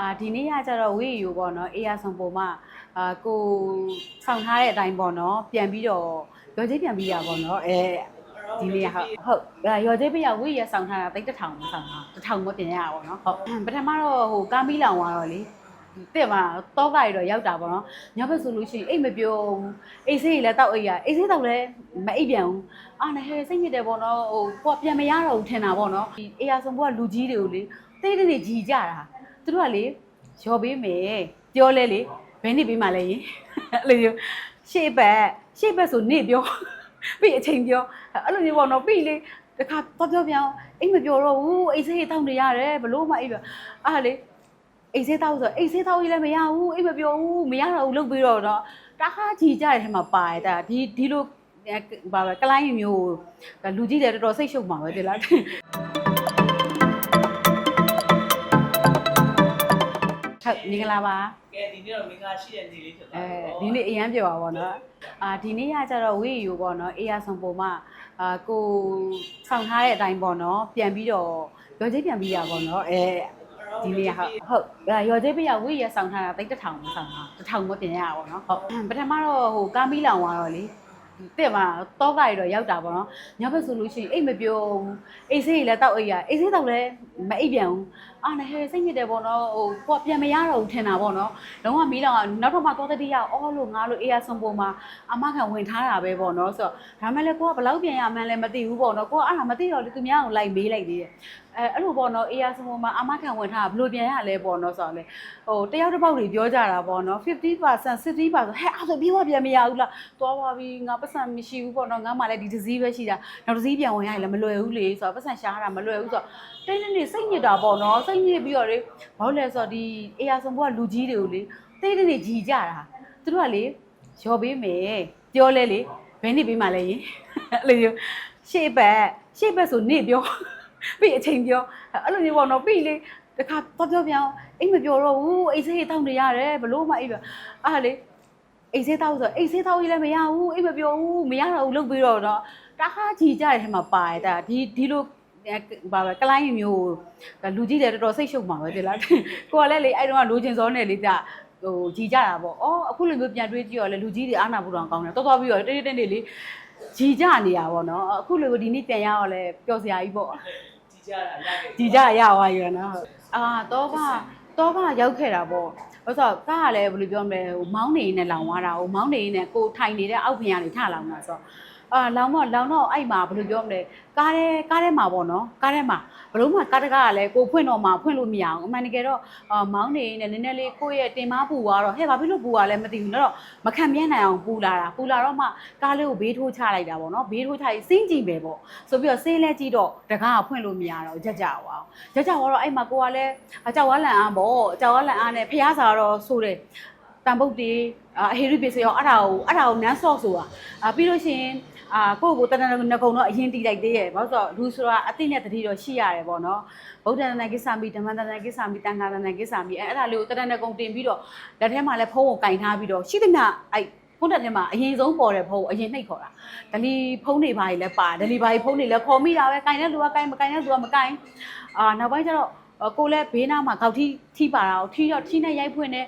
အာဒီနေ့ကကျတော့ဝေးယူပေါ့နော်အေးရဆောင်ပုံမှာအာကိုဆောင်ထားတဲ့အတိုင်းပေါ့နော်ပြန်ပြီးတော့ရောချင်းပြန်ပြီးရပေါ့နော်အဲဒီနေ့ကဟုတ်ဟုတ်အဲရောချင်းပြရဝေးရဆောင်ထားတာတိတ်တစ်ထောင်မဆောင်တာတစ်ထောင်မပြင်ရပါပေါ့နော်ဟုတ်ပထမတော့ဟိုကားမီလောင်သွားတော့လေတဲ့မှာတောကရီတော့ရောက်တာပေါ့နော်ညဘက်ဆိုလို့ရှိရင်အိတ်မပြောဘူးအိတ်ဆေးကြီးလည်းတောက်အိတ်ရအိတ်ဆေးတောက်လည်းမအိတ်ပြန်ဘူးအာနဟဲစိတ်ညစ်တယ်ပေါ့နော်ဟိုကိုကပြန်မရတော့ဘူးထင်တာပေါ့နော်ဒီအေးရဆောင်ဘုကလူကြီးတွေကိုလေတိတ်တိတ်ကြီးကြတာ သူတို့ကလေရော်ပေးမယ်ပြောလဲလေဘယ်နှစ်ပေးမှလဲရင်အဲ့လိုမျိုးရှေ့ဘက်ရှေ့ဘက်ဆိုနေပြောပြီးအချိန်ပြောအဲ့လိုမျိုးပေါ့နော်ပြီးလေတခါတော့ပြောပြောင်းအိတ်မပြောတော့ဘူးအိတ်ဆေးတောက်နေရတယ်ဘလို့မှအိတ်ပြောအားလေအိတ်ဆေးတောက်ဆိုအိတ်ဆေးတောက်ကြီးလည်းမရဘူးအိတ်မပြောဘူးမရတော့ဘူးလုပ်ပြီးတော့တော့တခါကြီးကြတဲ့ထဲမှာပါတယ်ဒါဒီဒီလိုဘာပဲကလိုင်းမျိုးလူကြီးတွေတော်တော်စိတ်ရှုပ်မှာပဲဒီလား ဟုတ်မင်္ဂလာပါကဲဒီနေ့တော့မင်္ဂလာရှိတဲ့နေ့လေးဖြစ်သွားအဲပြီပေါ့ဒီနေ့အရန်ပြောပါဘောနော်အာဒီနေ့ကကျတော့ဝေးယူပေါ့နော်အေးရဆောင်ပုံမှာအာကိုဆောင်ထားတဲ့အတိုင်းပေါ့နော်ပြန်ပြီးတော့ရောချင်းပြန်ပြီးရပေါ့နော်အဲဒီနေ့ကဟုတ်ဟုတ်အဲရောချင်းပြရဝေးရဆောင်ထားတာတိတ်တစ်ထောင်မဆောင်တာတစ်ထောင်မပြင်ရပါဘောနော်ဟုတ်ပထမတော့ဟိုကားမီလောင်သွားတော့လေတဲ့မှာတောကရီတော့ရောက်တာပေါ့နော်ညဘက်ဆိုလို့ရှိရင်အိတ်မပြောဘူးအိတ်ဆေးကြီးလည်းတောက်အိတ်ရအိတ်ဆေးတောက်လည်းမအိတ်ပြန်ဘူး အာနဟဲစိတ်ညစ်တယ်ပေါ့နော်ဟိုကိုကပြန်မရတော့ဘူးထင်တာပေါ့နော်လုံးဝမီးလောင်ကနောက်တော့မှသွားတဲ့တိရအော်လို့ငါလို့အေးရဆုံးပုံမှာအမခံဝင်ထားတာပဲပေါ့နော်ဆိုတော့ဒါမှလည်းကိုကဘလောက်ပြန်ရမှန်းလည်းမသိဘူးပေါ့နော်ကိုကအဲ့ဒါမသိတော့လေသူများကိုလိုက်မေးလိုက်သေးတယ်အဲအဲ့လိုပေါ့နော်အေးရဆုံးပုံမှာအမခံဝင်ထားတာဘယ်လိုပြန်ရလဲပေါ့နော်ဆိုတော့လေဟိုတယောက်တစ်ပေါက်တွေပြောကြတာပေါ့နော်50% 60%ဟဲ့အဲ့ဆိုပြီးတော့ပြန်မရဘူးလားသွားပါပြီငါပတ်စံမရှိဘူးပေါ့နော်ငါမှလည်းဒီတစ်စည်းပဲရှိတာနောက်တစ်စည်းပြန်ဝင်ရရင်လည်းမလွယ်ဘူးလေဆိုတော့ပတ်စံရှားတာမလွယ်ဘူးဆိုတော့ တင်းတင်းနေစိတ်ညစ်တာပေါ့နော်စိတ်ညစ်ပြီးတော့လေဘာလို့လဲဆိုတော့ဒီအေးရဆုံးဘုကလူကြီးတွေကိုလေတိတ်တိတ်နေကြီးကြတာသူတို့ကလေရော်ပေးမယ်ပြောလဲလေဘယ်နှစ်ပေးမှလဲရင်အဲ့လိုမျိုးရှေ့ဘက်ရှေ့ဘက်ဆိုနေပြောပြီးအချိန်ပြောအဲ့လိုမျိုးပေါ့နော်ပြီးလေတခါတော့ပြောပြောင်းအိတ်မပြောတော့ဘူးအိတ်ဆေးတောက်နေရတယ်ဘလို့မှအိတ်ပြောအားလေအိတ်ဆေးတောက်ဆိုအိတ်ဆေးတောက်ကြီးလည်းမရဘူးအိတ်မပြောဘူးမရတော့ဘူးလုပ်ပြီးတော့တော့တခါကြီးကြတဲ့ထဲမှာပါတယ်ဒါဒီဒီလို ဘာပဲကလိုင်းမျိုးလူကြီးတွေတော်တော်စိတ်ရှုပ်မှာပဲဒီလားကိုကလည်းလေအဲ့တော့လိုချင်စောနေလေဒါဟိုကြီးကြတာပေါ့။အော်အခုလိုမျိုးပြန်တွေးကြည့်ရောလေလူကြီးတွေအားနာဖို့တောင်ကောင်းတယ်။တော်တော်ပြီးတော့တိတိတိတိလေးကြီးကြနေတာပေါ့နော်။အခုလိုဒီနေ့ပြန်ရတော့လေပျော်စရာကြီးပေါ့။ကြီးကြတာရခဲ့ဒီကြရသွားရနော်အာတော့ကတော့ကရောက်ခဲ့တာပေါ့ဘာလို့ဆိုတော့ကားကလည်းဘယ်လိုပြောမလဲဟိုမောင်းနေနဲ့လောင်သွားတာဟိုမောင်းနေနဲ့ကိုထိုင်နေတဲ့အောက်ဖင်ကနေထလောင်တာဆိုတော့ အာလောင်တော့လောင်တော့အဲ့မှာဘယ်လိုပြောမလဲကားထဲကားထဲမှာပေါ့နော်ကားထဲမှာဘလို့မှကားတကားကလည်းကိုဖွင့်တော့မှဖွင့်လို့မရအောင်အမှန်တကယ်တော့အာမောင်းနေနဲ့နည်းနည်းလေးကိုယ့်ရဲ့တင်မပူသွားတော့ဟဲ့ဘာဖြစ်လို့ပူသွားလဲမသိဘူးတော့မခံမြဲနိုင်အောင်ပူလာတာပူလာတော့မှကားလေးကိုဘေးထိုးချလိုက်တာပေါ့နော်ဘေးထိုးချပြီးစင်းကြည့်ပဲပေါ့ဆိုပြီးတော့စင်းလဲကြည့်တော့တကားကဖွင့်လို့မရတော့ကြက်ကြပါအောင်ကြက်ကြပါတော့အဲ့မှာကိုကလည်းအကြောက်ဝါလန်အားပေါ့အကြောက်ဝါလန်အားနဲ့ဖျားစာတော့ဆိုတယ်တန်ပုတ်တေးအဟေရီပစ္စည်းရောအဲ့ဒါကိုအဲ့ဒါကိုနန်းဆော့ဆိုတာအာပြီးလို့ရှိရင် အာကိုယ့်ကိုတဏ္ဍငကုံတော့အရင်တီးလိုက်သေးရဲ့ဘာလို့ဆိုတော့လူဆိုတာအသိနဲ့တတိတော့ရှိရတယ်ပေါ့နော်ဗုဒ္ဓတဏ္ဍကိစ္ဆာမိဓမ္မတဏ္ဍကိစ္ဆာမိတန်ခါတဏ္ဍကိစ္ဆာမိအဲ့အဲ့ဒါလေးကိုတဏ္ဍငကုံတင်ပြီးတော့လက်ထဲမှာလည်းဖုံးကိုကင်ထားပြီးတော့ရှိသမျှအဲ့ဖုန်းတက်ထဲမှာအရင်ဆုံးပေါ်တဲ့ဖုန်းအရင်နှိပ်ခေါ်တာဒလီဖုန်းတွေဘာကြီးလဲပါဒလီဘာကြီးဖုန်းတွေလည်းခေါ်မိတာပဲကင်တဲ့လူကကင်မကင်တဲ့လူကမကင်အာနောက်ပိုင်းကျတော့ကိုလည်းဘေးနားမှာကောက်ထီထီပါတာကိုထီတော့ထီနဲ့ရိုက်ဖွင့်နေ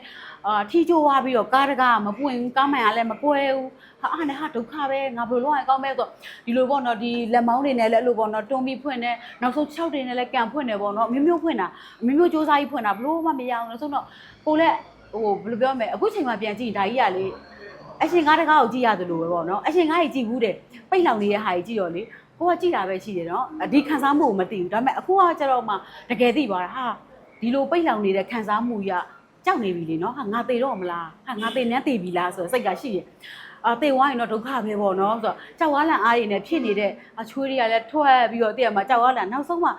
အာထီချိုးသွားပြီးတော့ကားတကားမပွင့်ဘူးကားမှန်ကလည်းမကွဲဘူးဟာအားနဲ့ဟာဒုက္ခပဲငါဘယ်လိုလုပ်ရင်ကောင်းမဲဆိုတော့ဒီလိုပေါ့နော်ဒီလက်မောင်းတွေနဲ့လည်းအဲ့လိုပေါ့နော်တွန်းပြီးဖွင့်နေနောက်ဆုံး6တွေနဲ့လည်းကန်ဖွင့်နေပေါ့နော်မျိုးမျိုးဖွင့်တာမျိုးမျိုးစူးစမ်းကြီးဖွင့်တာဘလို့မှမရအောင်လို့ဆိုတော့ကိုလည်းဟိုဘယ်လိုပြောမလဲအခုချိန်မှပြန်ကြည့်ဒါကြီးကလေအရှင်ကားတကားကိုကြည့်ရတယ်လို့ပဲပေါ့နော်အရှင်ကားကြီးကြည့်ဘူးတယ်ပိတ်လောင်နေတဲ့ဟာကြီးကြည့်တော့လေကိုကကြည့်တာပဲရှိတယ်နော်အဒီခံစားမှုကိုမသိဘူးဒါပေမဲ့အခုကကျတော့မှတကယ်သိသွားတာဟာဒီလိုပိတ်လောင်နေတဲ့ခံစားမှုကြီးက ကြောက်နေပြီလေနော်ဟာငါသေတော့မလားဟာငါသေနန်းသေပြီလားဆိုတော့စိတ်ကရှိတယ်အာသေဝိုင်းရင်တော့ဒုက္ခပဲပေါ့နော်ဆိုတော့ကြောက်ဝါလန်အားတွေနဲ့ဖြစ်နေတဲ့အချွေးတွေကလည်းထွက်ပြီးတော့တည့်ရမှာကြောက်ဝါလန်နောက်ဆုံးမှ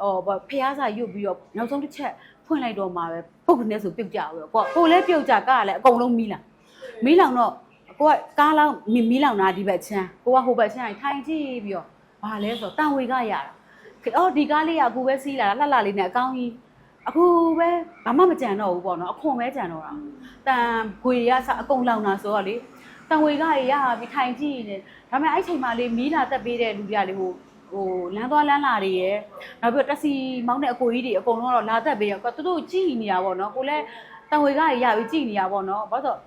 ဟောဖះစာရွတ်ပြီးတော့နောက်ဆုံးတစ်ချက်ဖွင့်လိုက်တော့မှပဲပုတ်ကနေဆိုပြုတ်ကြဘူးပေါ့ကိုလည်းပြုတ်ကြကားလည်းအကုန်လုံးမီးလာမီးလောင်တော့ကိုကကားလောင်းမီမီလောင်တာဒီဘက်ချမ်းကိုကဟိုဘက်ချမ်းထိုင်ကြည့်ပြီးတော့ဘာလဲဆိုတော့တန်ဝေကရတာအော်ဒီကားလေးကအခုပဲစီးလာတာလှလှလေးနဲ့အကောင်းကြီး အခုပဲဘာမှမကြံတော့ဘူးပေါ့နော်အခွန်ပဲကြံတော့တာတန်ခွေတွေကစအကုန်လောင်တာဆိုတော့လေတန်ဝေကရရပြီးထိုင်ကြည့်နေဒါပေမဲ့အဲ့ချိန်မှာလေးမီးလာတက်ပေးတဲ့လူပြလေးဟိုဟိုလမ်းသွားလမ်းလာတွေရယ်နောက်ပြီးတော့တက်စီမောင်းတဲ့အကိုကြီးတွေအကုန်လုံးကတော့လာတက်ပေးရောသူတို့ကြည်နေတာပေါ့နော်ကိုလည်းတံဝေကရရပြီးကြည်နေတာပေါ့နော်ဘာလို့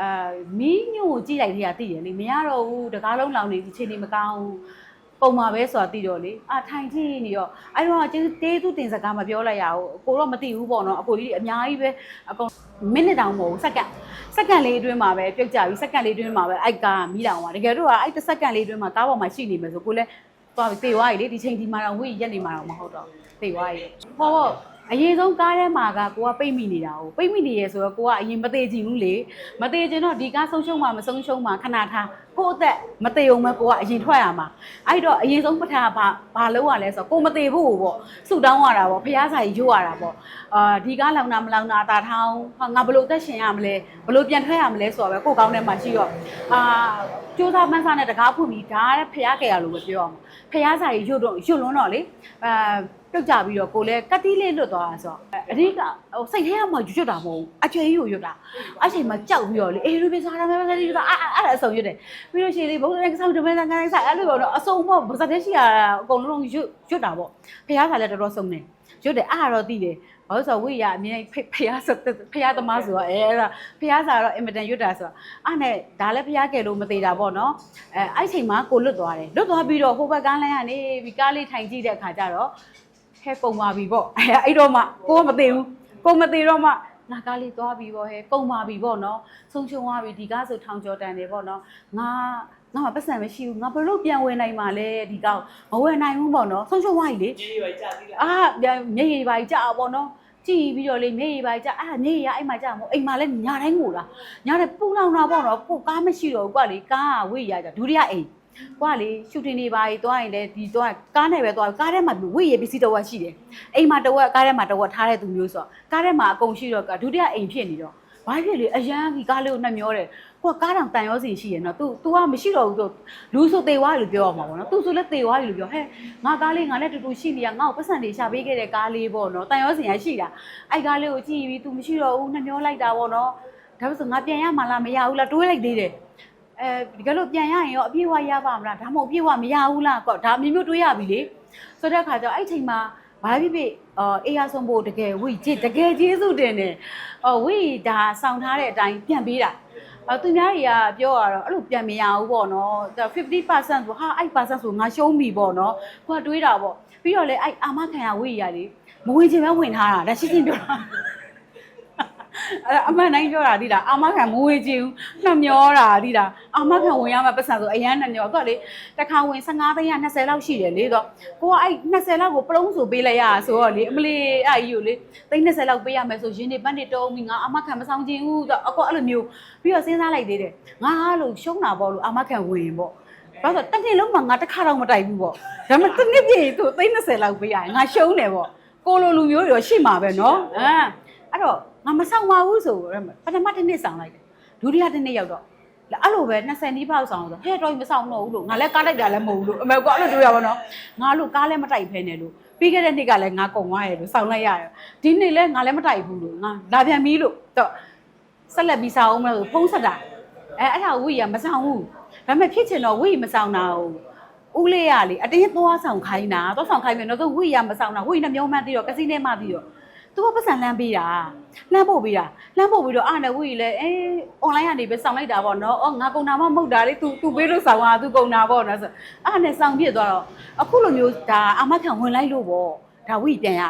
အာမီးညို့ကြည်လိုက်တဲ့ကတည်ရလေမရတော့ဘူးတကားလုံးလောင်နေဒီချိန်နေမကောင်းဘူး ပုံမှာပဲဆိုတာသိတော့လေအာထိုင်ကြည့်နေရောအဲ့တော့ကျေးတေးသူတင်စကားမပြောလိုက်ရဘူးအကိုတော့မသိဘူးပေါ့နော်အကိုကြီးအများကြီးပဲအကုန်မိနစ်တောင်မဟုတ်ဘူးစက္ကန့်စက္ကန့်လေးအတွင်းမှာပဲပြုတ်ကြပြီစက္ကန့်လေးအတွင်းမှာပဲအိုက်ကာမီးတောင်ပါတကယ်တော့အဲ့တစ်စက္ကန့်လေးအတွင်းမှာကားပေါ်မှာရှိနေမယ်ဆိုကိုလည်းသွားပြီးတေသွားပြီလေဒီချိန်ဒီမှာတော့ဝိရက်နေမှာတော့မဟုတ်တော့တေသွားပြီဟောပေါ့ အရင်ဆုံးကားထဲမှာကကိုကပိတ်မိနေတာကိုပိတ်မိနေရဲဆိုတော့ကိုကအရင်မသေးချင်ဘူးလေမသေးချင်တော့ဒီကားဆုံးရှုံးမှမဆုံးရှုံးမှခဏထားကို့အသက်မသေးအောင်မကိုကအရင်ထွက်ရမှာအဲ့တော့အရင်ဆုံးပထမဘာဘာလုပ်ရလဲဆိုတော့ကိုမသေးဘူးပေါ့ဆူတောင်းရတာပေါ့ဖះစာကြီးရွတ်ရတာပေါ့အာဒီကားလောင်တာမလောင်တာတာထောင်းဟာငါဘလို့အသက်ရှင်ရမလဲဘလို့ပြန်ထွက်ရမလဲဆိုတော့ပဲကိုကောင်းထဲမှာရှိတော့အာစူးစမ်းမှန်းစားနဲ့တကားဖွင့်ပြီးဒါကဖះခဲ့ရလို့ပဲပြောရမှာဖះစာကြီးရွတ်တော့ရွတ်လွန်းတော့လေအာ ပြုတ်ကြပြီးတော့ကိုလည်းကတိလေးလွတ်သွားတာဆိုတော့အဓိကဟိုစိတ်ထဲမှာရွတ်တာမဟုတ်ဘူးအကျွေးကြီးကိုရွတ်တာအချိန်မှာကြောက်ပြီးတော့လေအေးလူပြစားတာမဲမဲလေးရွတ်တာအဲ့အဲ့ဒါအဆုံရွတ်တယ်ပြီးလို့ရှိရင်လေဘုရားနဲ့ဆောက်တမဲဆိုင်ဆိုင်အဲ့လိုပေါ့နော်အဆုံပေါ့ဗဇက်တဲ့ရှိရတာအကုန်လုံးရွတ်ရွတ်တာပေါ့ဖះစာလည်းတော်တော်စုံတယ်ရွတ်တယ်အဲ့ဒါတော့သိတယ်ဘာလို့ဆိုတော့ဝိရအမြင်ဖះဆိုဖះသမားဆိုတော့အဲအဲ့ဒါဖះစာတော့အင်မတန်ရွတ်တာဆိုတော့အဲ့နဲ့ဒါလည်းဖះကယ်လို့မသေးတာပေါ့နော်အဲအဲ့ချိန်မှာကိုလွတ်သွားတယ်လွတ်သွားပြီးတော့ဟိုဘက်ကားလမ်းကနေပြီးကားလေးထိုင်ကြည့်တဲ့အခါကျတော့ ဟဲကုံပါပြီပေါ့အဲအဲ့တော့မှကိုကမသေးဘူးကိုမသေးတော့မှငါကားလေးသွားပြီပေါ့ဟဲကုံပါပြီပေါ့နော်ဆုံးရှုံသွားပြီဒီကားဆိုထောင်ကျော်တန်တယ်ပေါ့နော်ငါငါမှပတ်စံမရှိဘူးငါဘလို့ပြန်ဝင်နိုင်မှာလဲဒီကောက်မဝင်နိုင်ဘူးပေါ့နော်ဆုံးရှုံသွားပြီလေကြီးရွယ်ကြာသေးလားအာမျက်ရည်ပါကြီးကြာပေါ့နော်ကြည်ပြီးတော့လေမျက်ရည်ပါကြီးကြာအာမျက်ရည်ကအဲ့မှာကြာမို့အိမ်မှာလည်းညာတိုင်းငိုတာညာတိုင်းပူလောင်တာပေါ့နော်ကိုကားမရှိတော့ဘူးကွာလေကားကဝိရကြဒုတိယအိမ် ကွာလေရှူတင်နေပါကြီးသွားရင်လည်းဒီသွားကားနဲ့ပဲသွားကားထဲမှာဝိရပစ္စည်းတစ်ဝက်ရှိတယ်အိမ်မှာတစ်ဝက်ကားထဲမှာတစ်ဝက်ထားတဲ့သူမျိုးဆိုတော့ကားထဲမှာအကုန်ရှိတော့ဒုတိယအိမ်ဖြစ်နေတော့ဘာဖြစ်လေအရန်ဒီကားလေးကိုနှက်မျောတယ်ကိုကကားတောင်တန်ရောစီရှိရနော် तू तू ကမရှိတော့ဘူးဆိုလူဆိုတေသွားလို့ပြောရမှာပေါ့နော် तू ဆိုလည်းတေသွားလို့ပြောဟဲ့ငါကားလေးငါနဲ့တူတူရှိနေရငါ့ကိုပတ်စံတွေရှာပေးခဲ့တဲ့ကားလေးပေါ့နော်တန်ရောစီရရှိတာအဲ့ကားလေးကိုကြည့်ပြီး तू မရှိတော့ဘူးနှမျောလိုက်တာပေါ့နော်ဒါပေမဲ့ငါပြန်ရမှာလားမရဘူးလားတွေးလိုက်သေးတယ် အဲဒီကလို့ပြန်ရရင်ရောအပြည့်အဝရပါမလားဒါမှမဟုတ်အပြည့်အဝမရဘူးလားကောဒါမျိုးမျိုးတွေးရပြီလေဆိုတဲ့အခါကျတော့အဲ့ချိန်မှာဘာဖြစ်ဖြစ်အော်အေးရဆုံးဖို့တကယ်ဝိကြည့်တကယ်ကျေးဇူးတင်တယ်အော်ဝိဒါစောင့်ထားတဲ့အတိုင်းပြန်ပေးတာအဲသူများတွေကပြောရတော့အဲ့လိုပြန်မရဘူးပေါ့နော်ဒါ50%ဆိုဟာအဲ့%ဆိုငါရှုံးပြီပေါ့နော်ကိုကတွေးတာပေါ့ပြီးတော့လေအဲ့အာမခံရဝိရလေမဝင်ချင်ပဲဝင်ထားတာဒါရှင်းရှင်းပြောတာ အဲ့အမှန်တိုင်းပြောတာဒီလားအာမခံမဝင်ချင်ဘူးနှမျောတာဒီလားအာမခံဝင်ရမှာပတ်စံဆိုအရန်နှမျောသူကလေတစ်ခါဝင်15သိန်းက20လောက်ရှိတယ်လေဆိုကိုကအဲ့20လောက်ကိုပလုံးဆိုပေးလိုက်ရတာဆိုတော့လေအမလီအဲ့ကြီးကိုလေသိန်း20လောက်ပေးရမယ်ဆိုရင်းနေပတ်နေတုံးပြီးငါအာမခံမဆောင်ချင်ဘူးဆိုတော့အကောအဲ့လိုမျိုး ပြီးတော့စဉ်းစားလိုက်သေးတယ်ငါလို့ရှုံးတာပေါ့လို့အာမခံဝင်ပေါ့ဘာလို့တက်နေလုံးမှာငါတစ်ခါတော့မတိုက်ဘူးပေါ့ဒါပေမဲ့တစ်နှစ်ပြည့်သူသိန်း30လောက်ပေးရရင်ငါရှုံးတယ်ပေါ့ကိုလိုလူမျိုးတွေရောရှိမှာပဲเนาะအဲအဲ့တော့ ငါမဆောင်ပါဘူးဆိုတော့ပထမတစ်နှစ်ဆောင်လိုက်တယ်ဒုတိယတစ်နှစ်ရောက်တော့အဲ့လိုပဲ20နီးပေါက်ဆောင်ဆိုဟဲ့တော့မဆောင်တော့ဘူးလို့ငါလည်းကားလိုက်တာလည်းမဟုတ်ဘူးလို့အမေကအဲ့လိုတွေ့ရပါတော့ငါလို့ကားလည်းမတိုက်ဖဲနဲ့လို့ပြီးခဲ့တဲ့နှစ်ကလည်းငါကုံသွားရလို့ဆောင်လိုက်ရတယ်ဒီနှစ်လည်းငါလည်းမတိုက်ဘူးလို့ငါလာပြန်ပြီလို့တော့ဆက်လက်ပြီးစားအောင်မလို့ဖုံးဆက်တာအဲအဲ့ဒါဝိရမဆောင်ဘူးဒါပေမဲ့ဖြစ်ချင်တော့ဝိမဆောင်တာဦးဦးလေးရလေအတင်းသွားဆောင်ခိုင်းတာသွားဆောင်ခိုင်းမယ်တော့သူဝိရမဆောင်တာဝိနဲ့မျောမှန်းပြီးတော့ကစီနဲ့မှပြီးတော့ သူကပတ်စံလမ်းပေးတာလမ်းပို့ပေးတာလမ်းပို့ပြီးတော့အားနဲ့ဝိလည်းအေး online ကနေပဲဆောင်လိုက်တာပေါ့နော်အော်ငါကုံတာမှမဟုတ်တာလေ तू तू ပေးလို့ဆောင်တာ तू ကုံတာပေါ့နော်ဆိုအားနဲ့ဆောင်ပြစ်သွားတော့အခုလိုမျိုးဒါအာမခံဝင်လိုက်လို့ပေါ့ဒါဝိပြန်ရ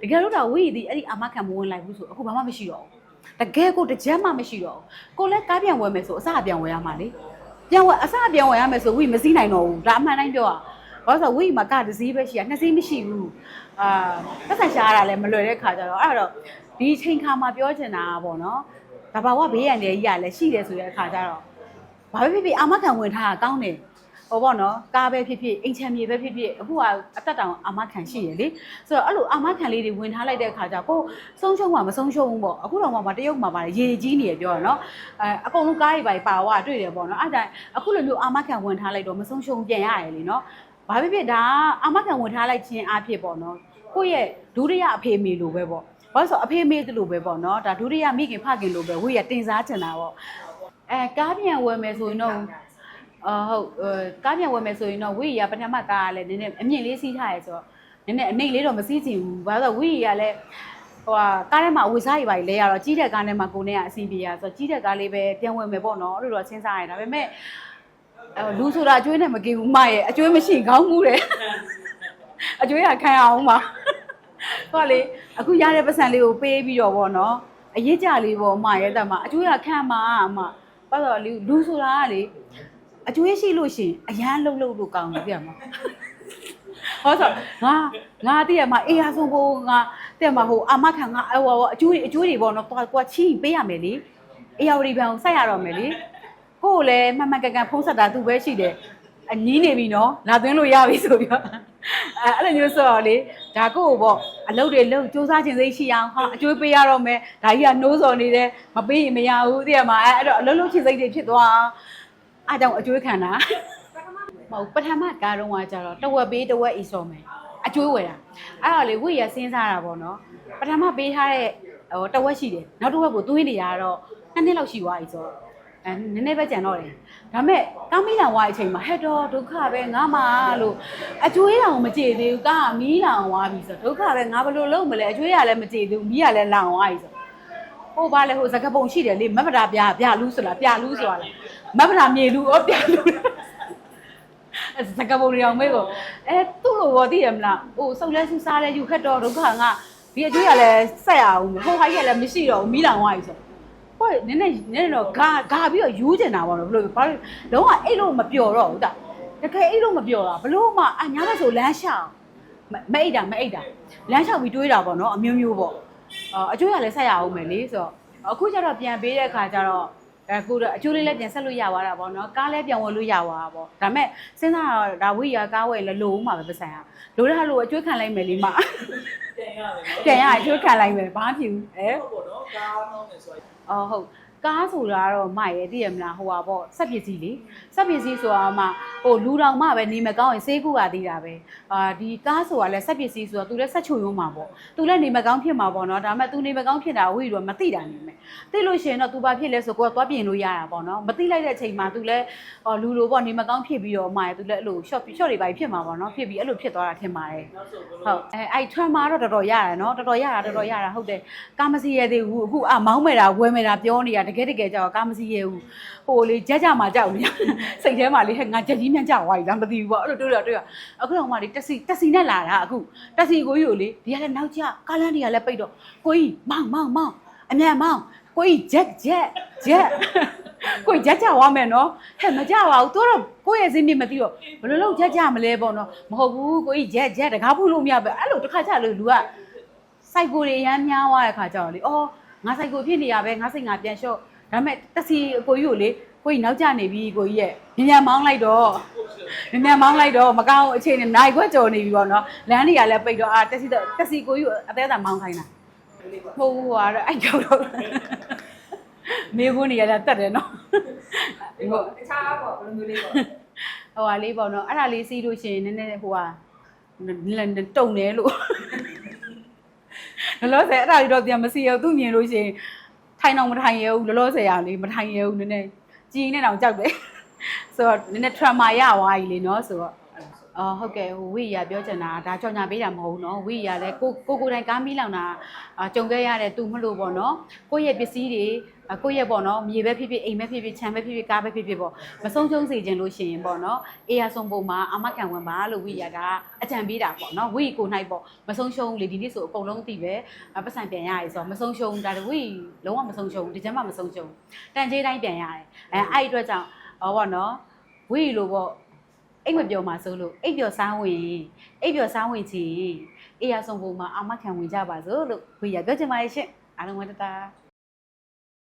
တကယ်လို့ဒါဝိဒီအဲ့ဒီအာမခံမဝင်လိုက်ဘူးဆိုအခုဘာမှမရှိတော့ဘူး တကယ်ကိုတစ်ချက်မှမရှိတော့ဘူးကိုလည်းကားပြန်ဝယ်မယ်ဆိုအစပြန်ဝယ်ရမှာလေပြန်ဝယ်အစပြန်ဝယ်ရမယ်ဆိုဝိမစည်းနိုင်တော့ဘူးဒါအမှန်တိုင်းပြောอ่ะ ဘာလို့ဆိုဝိမှာကတစ်စီးပဲရှိရနှစ်စီးမရှိဘူးအာပတ်သက်ရှားရတာလည်းမလွယ်တဲ့ခါကျတော့အဲ့တော့ဒီချိန်ခါမှာပြောချင်တာကပေါ့နော်တဘာဝဘေးရန်တွေကြီးရလည်းရှိတယ်ဆိုတဲ့အခါကျတော့ဘာပဲဖြစ်ဖြစ်အာမခံဝင်ထားတာကောင်းတယ်ဟောပေါ့နော်ကားပဲဖြစ်ဖြစ်အိမ်ချမ်းမြေပဲဖြစ်ဖြစ်အခုကအသက်တောင်အာမခံရှိရလေဆိုတော့အဲ့လိုအာမခံလေးတွေဝင်ထားလိုက်တဲ့အခါကျကိုဆုံးရှုံးမှမဆုံးရှုံးဘူးပေါ့အခုတော့မှတရုတ်မှာပါရေကြီးနေရပြောရနော်အဲအကုန်လုံးကားတွေပါပါဝါတွေ့တယ်ပေါ့နော်အဲ့ဒါအခုလိုမျိုးအာမခံဝင်ထားလိုက်တော့မဆုံးရှုံးပြန်ရတယ်လေနော် ဘာဖြစ်ဖြစ်ဒါအာမခံဝင်ထားလိုက်ခြင်းအဖြစ်ပေါ့နော်ကိုယ့်ရဲ့ဒုတိယအဖေမေလိုပဲပေါ့ဘာလို့ဆိုအဖေမေတလို့ပဲပေါ့နော်ဒါဒုတိယမိခင်ဖခင်လိုပဲဝိရတင်စားချင်တာပေါ့အဲကားပြန်ဝယ်မယ်ဆိုရင်တော့အာဟုတ်ဟိုကားပြန်ဝယ်မယ်ဆိုရင်တော့ဝီရီကပထမကားကလည်းနည်းနည်းအမြင့်လေးစီးထားရဲဆိုတော့နည်းနည်းအနှိမ့်လေးတော့မစီးချင်ဘူးဘာလို့လဲဆိုတော့ဝီရီကလည်းဟိုဟာကားထဲမှာအဝေစားရီပါလဲရတော့ကြီးတဲ့ကားထဲမှာကိုနေကအဆင်ပြေရဆိုတော့ကြီးတဲ့ကားလေးပဲပြန်ဝယ်မယ်ပေါ့နော်အဲ့လိုတော့စဉ်းစားရတာဒါပေမဲ့ အဲလူဆိုတာအကျွေးနဲ့မกินဘူးမရဲ့အကျွေးမရှိခေါင်းမူတယ်အကျွေးကခံရအောင်ပါဟုတ်လေအခုရတဲ့ပတ်စံလေးကိုပေးပြီးတော့ပေါ့နော်အရေးကြလေးပေါ့အမရဲ့တက်မှာအကျွေးကခံမှာအမဘာလို့လဲလူဆိုတာကလေအကျွေးရှိလို့ရှရင်အရန်လှုပ်လှုပ်လို့ကောင်းတယ်ပြရမှာဟောဆိုငါငါတည့်ရမှာအေးရဆုံးကိုငါတည့်ရမှာဟိုအာမခံငါဟိုဟိုအကျွေးအကျွေးတွေပေါ့နော်သွားကွာချီးပေးရမယ်လေအေးရဝတီဘန်ကိုစိုက်ရတော့မယ်လေ ကိုကိုလည်းမှန်မှန်ကန်ကန်ဖုံးဆက်တာသူပဲရှိတယ်အညီးနေပြီနော်လာသွင်းလို့ရပြီဆိုပြီးတော့အဲအဲ့လိုမျိုးဆိုတော့လေဒါကိုကိုပေါ့အလုပ်တွေလုပ်စူးစမ်းခြင်းစိတ်ရှိအောင်ဟာအကျွေးပေးရတော့မယ်ဒါကြီးကနှိုးစော်နေတယ်မပေးရင်မရဘူးတည့်ရမှာအဲအဲ့တော့အလုပ်လုပ်ခြင်းစိတ်တွေဖြစ်သွားအောင်အားကြောင့်အကျွေးခံတာမဟုတ်ပထမကားတော့ကကြတော့တဝက်ပေးတဝက်အီစော်မယ်အကျွေးဝယ်တာအဲ့တော့လေဝိရစဉ်းစားတာပေါ့နော်ပထမပေးထားတဲ့ဟိုတဝက်ရှိတယ်နောက်တစ်ဝက်ကိုသွင်းနေရတော့နှစ်နှစ်လောက်ရှိသွားပြီဆိုတော့ အဲနည်းနည်းပဲကြံတော့တယ်ဒါပေမဲ့ကားမီးလောင်သွားတဲ့အချိန်မှာဟဲ့တော့ဒုက္ခပဲငါမှလို့အကျွေးတောင်မကြည့်သေးဘူးကားကမီးလောင်သွားပြီဆိုတော့ဒုက္ခပဲငါဘယ်လိုလုပ်မလဲအကျွေးရလည်းမကြည့်သေးဘူးမီးရလည်းလောင်သွားပြီဆိုတော့ဟိုဘာလဲဟိုစကပုံရှိတယ်လေမက်ပတာပြပြလူးဆိုတာပြလူးဆိုတာလေမက်ပတာမြေလူဩပြလူးအဲစကပုံတွေအောင်မေးကိုအဲသူ့လိုဘောသိရမလားဟိုစုပ်လဲစူးစားလဲယူခက်တော့ဒုက္ခငါဒီအကျွေးရလဲဆက်ရအောင်ဟိုဟိုက်ရလဲမရှိတော့ဘူးမီးလောင်သွားပြီဆို ဟိုနည်းနည်းနည်းတော့ဂါဂါပြီးတော့ယူကျင်တာပေါ့နော်ဘလို့ဘာလို့လုံးဝအဲ့လိုမပျော်တော့ဘူးတာတကယ်အဲ့လိုမပျော်တာဘလို့မှအညာမဆိုလမ်းရှောင်မအိတ်တာမအိတ်တာလမ်းလျှောက်ပြီးတွေးတာပေါ့နော်အမျိုးမျိုးပေါ့အာအကျွေးရလဲဆက်ရအောင်မယ်လေဆိုတော့အခုကျတော့ပြန်ပေးတဲ့ခါကျတော့အဲကိုတော့အကျိုးလေးလည်းပြန်ဆက်လို့ရသွားတာပေါ့နော်ကားလည်းပြန်ဝယ်လို့ရသွားတာပေါ့ဒါမဲ့စဉ်းစားတော့ဒါဝိရကားဝယ်လဲလိုဦးမှာပဲပတ်စံရလိုတဲ့ဟာလို့အကျွေးခံလိုက်မယ်လေမပြန်ရမယ်ပြန်ရအကျွေးခံလိုက်မယ်ဘာမှဖြစ်ဘူးအဲဟုတ်ပေါ့နော်ကားမောင်းနေဆိုရ င်အော်ဟုတ် ကားဆိုတာတော့မရဲ့သိရမလားဟိုပါပေါ့စက်ပစ္စည်းလေစက်ပစ္စည်းဆိုတာမှဟိုလူတောင်မှပဲနေမကောင်းရင်စေးကူကသေးတာပဲအာဒီကားဆိုတာလည်းစက်ပစ္စည်းဆိုတော့သူလည်းဆက်ချုံရုံးမှာပေါ့သူလည်းနေမကောင်းဖြစ်မှာပေါ့နော်ဒါပေမဲ့သူနေမကောင်းဖြစ်တာဝိတော့မသိတာနေမယ်သိလို့ရှိရင်တော့သူဘာဖြစ်လဲဆိုကိုကသွားပြင်လို့ရတာပေါ့နော်မသိလိုက်တဲ့အချိန်မှာသူလည်းဟောလူလိုပေါ့နေမကောင်းဖြစ်ပြီးတော့မှရဲ့သူလည်းအဲ့လို short short တွေပါဖြစ်မှာပေါ့နော်ဖြစ်ပြီးအဲ့လိုဖြစ်သွားတာထင်ပါတယ်နောက်ဆိုဘယ်ဟုလိုတ်အဲအဲ့ trauma တော့တော်တော်ရရတယ်နော်တော်တော်ရတာတော်တော်ရတာဟုတ်တယ်ကာမစီရသေးဘူးအခုအမောင်းမဲ့တာဝဲမဲ့တာပြောနေတာတကယ်တကယ်ကြောက်ကာမစီရဘူးဟိုလေကြက်ကြမှာကြောက်နေစိတ်ထဲမှာလေဟဲ့ငါကြက်ကြီးမြန်ကြောက်သွားပြီလားမသိဘူးပေါ့အဲ့လိုတွေးတော့တွေးတော့အခုတော့မှလေတက်စီတက်စီနဲ့လာတာအခုတက်စီကိုကြီးကိုလေဒီကလည်းနောက်ကျကားလန်းတွေကလည်းပိတ်တော့ကိုကြီးမောင်မောင်မောင်အမြန်မောင်ကိုကြီးဂျက်ဂျက်ဂျက်ကိုကြီးဂျက်ကြွားမယ်နော်ဟဲ့မကြပါဘူးတို့တော့ကိုယ့်ရဲ့စင်းမြင့်မသိတော့ဘယ်လိုလုပ်ဂျက်ကြမလဲပေါ့နော်မဟုတ်ဘူးကိုကြီးဂျက်ဂျက်တကားဖို့လို့မရပဲအဲ့လိုတစ်ခါကျလို့လူကစိုက်ကိုတွေရမ်းများသွားတဲ့ခါကျတော့လေအော် ငါစိုက်ကိုဖြစ်နေရပဲငါစိတ်ငါပြန်လျှော့ဒါပေမဲ့တက်စီအကိုကြီးကိုလေကိုကြီးနောက်ကျနေပြီကိုကြီးရဲ့ညံညံမောင်းလိုက်တော့ညံညံမောင်းလိုက်တော့မကောင်းအချိန်နဲ့နိုင်ခွက်ကြော်နေပြီပေါ့နော်လမ်းတွေကလည်းပိတ်တော့အာတက်စီတက်စီကိုကြီးကိုအသေးအမောင်းခိုင်းတာမဟုတ်ဘူးဟာအဲ့ကြောက်တော့မေခွန်းနေရတာတက်တယ်နော်ဟုတ်တခြားပေါ့ဘယ်လိုမျိုးလေးပေါ့ဟိုဟာလေးပေါ့နော်အဲ့ဒါလေးစီးလို့ရှိရင်နည်းနည်းဟိုဟာတုံတယ်လို့ လောလောဆယ်အဲ့ဒါလေးတော့ပြန်မစီရဘူးသူမြင်လို့ရှိရင်ထိုင်တော့မထိုင်ရဘူးလောလောဆယ်ရလေးမထိုင်ရဘူးနည်းနည်းကြည်နေတော့ကြောက်တယ်ဆိုတော့နည်းနည်း trauma ရသွားပြီလေနော်ဆိုတော့ အော်ဟုတ်ကဲ့ဟိုဝိရပြောချင်တာဒါကြောင်ညာပေးတာမဟုတ်ဘူးเนาะဝိရလည်းကိုကိုကိုယ်တိုင်ကားမီးလောင်တာအာကြုံခဲ့ရတဲ့သူမလို့ပေါ့เนาะကိုယ့်ရဲ့ပစ္စည်းတွေအာကိုယ့်ရဲ့ပေါ့เนาะမြေပဲဖြစ်ဖြစ်အိမ်ပဲဖြစ်ဖြစ်ခြံပဲဖြစ်ဖြစ်ကားပဲဖြစ်ဖြစ်ပေါ့မဆုံးရှုံးစေခြင်းလို့ရှိရင်ပေါ့เนาะအေးရဆုံးပုံမှာအမခံဝင်ပါလို့ဝိရဒါအကြံပေးတာပေါ့เนาะဝိကိုနိုင်ပေါ့မဆုံးရှုံးလေဒီနေ့ဆိုအကုန်လုံးသိပဲအပတ်ဆိုင်ပြန်ရရဆိုတော့မဆုံးရှုံးဒါတဝိလုံးဝမဆုံးရှုံးဒီကျမ်းမှမဆုံးရှုံးတန်ကြေးတိုင်းပြန်ရတယ်အဲအဲ့ဒီအတွက်ကြောင့်ဟောပေါ့เนาะဝိလို့ပေါ့ အိတ်မပြောမှာဆိုလို့အိတ်ပြောစားဝင်အိတ်ပြောစားဝင်ချင်အေးရဆုံးပုံမှာအမခံဝင်ကြပါစို့လို့ဝိရပြောချင်ပါတယ်ရှင်အားလုံးဝတ္တတာ